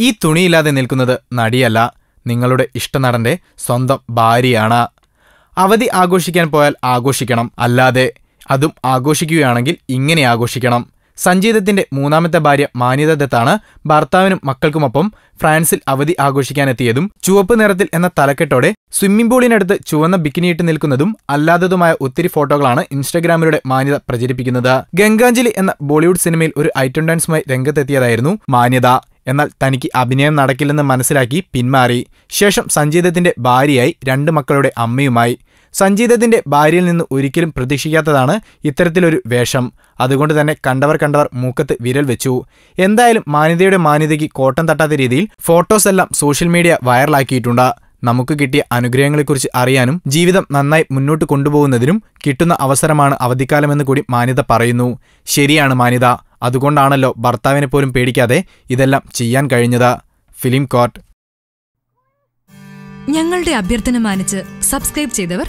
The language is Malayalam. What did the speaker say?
ഈ തുണിയില്ലാതെ നിൽക്കുന്നത് നടിയല്ല. നിങ്ങളുടെ ഇഷ്ടനടന്റെ സ്വന്തം ഭാര്യയാണ്. അവധി ആഘോഷിക്കാൻ പോയാൽ ആഘോഷിക്കണം. അല്ലാതെ അതും ആഘോഷിക്കുകയാണെങ്കിൽ ഇങ്ങനെ ആഘോഷിക്കണം. സഞ്ജീതത്തിന്റെ മൂന്നാമത്തെ ഭാര്യ മാന്യത ദത്താണ് ഭർത്താവിനും മക്കൾക്കുമൊപ്പം ഫ്രാൻസിൽ അവധി ആഘോഷിക്കാനെത്തിയതും ചുവപ്പ് നിറത്തിൽ എന്ന തലക്കെട്ടോടെ സ്വിമ്മിംഗ് പൂളിനടുത്ത് ചുവന്ന ബിക്കിനിയിട്ട് നിൽക്കുന്നതും അല്ലാത്തതുമായ ഒത്തിരി ഫോട്ടോകളാണ് ഇൻസ്റ്റഗ്രാമിലൂടെ മാന്യത പ്രചരിപ്പിക്കുന്നത്. ഗംഗാഞ്ജലി എന്ന ബോളിവുഡ് സിനിമയിൽ ഒരു ഐറ്റം ഡാൻസുമായി രംഗത്തെത്തിയതായിരുന്നു മാന്യത എന്നാൽ തനിക്ക് അഭിനയം നടക്കില്ലെന്ന് മനസ്സിലാക്കി പിന്മാറി. ശേഷം സഞ്ജീതത്തിന്റെ ഭാര്യയായി രണ്ട് മക്കളുടെ അമ്മയുമായി. സഞ്ജീതത്തിന്റെ ഭാര്യയിൽ നിന്ന് ഒരിക്കലും പ്രതീക്ഷിക്കാത്തതാണ് ഇത്തരത്തിലൊരു വേഷം. അതുകൊണ്ട് തന്നെ കണ്ടവർ കണ്ടവർ മൂക്കത്ത് വിരൽ വെച്ചു. എന്തായാലും മാന്യതയുടെ മാന്യതയ്ക്ക് കോട്ടം തട്ടാത്ത രീതിയിൽ ഫോട്ടോസ് എല്ലാം സോഷ്യൽ മീഡിയ വൈറലാക്കിയിട്ടുണ്ട്. നമുക്ക് കിട്ടിയ അനുഗ്രഹങ്ങളെക്കുറിച്ച് അറിയാനും ജീവിതം നന്നായി മുന്നോട്ട് കൊണ്ടുപോകുന്നതിനും കിട്ടുന്ന അവസരമാണ് അവധിക്കാലമെന്ന് കൂടി മാന്യത പറയുന്നു. ശരിയാണ് മാന്യത. അതുകൊണ്ടാണല്ലോ ഭർത്താവിനെ പോലും പേടിക്കാതെ ഇതെല്ലാം ചെയ്യാൻ കഴിഞ്ഞത്. Film court. ഞങ്ങളുടെ അഭ്യർത്ഥന മാനിച്ച് സബ്സ്ക്രൈബ് ചെയ്തവർ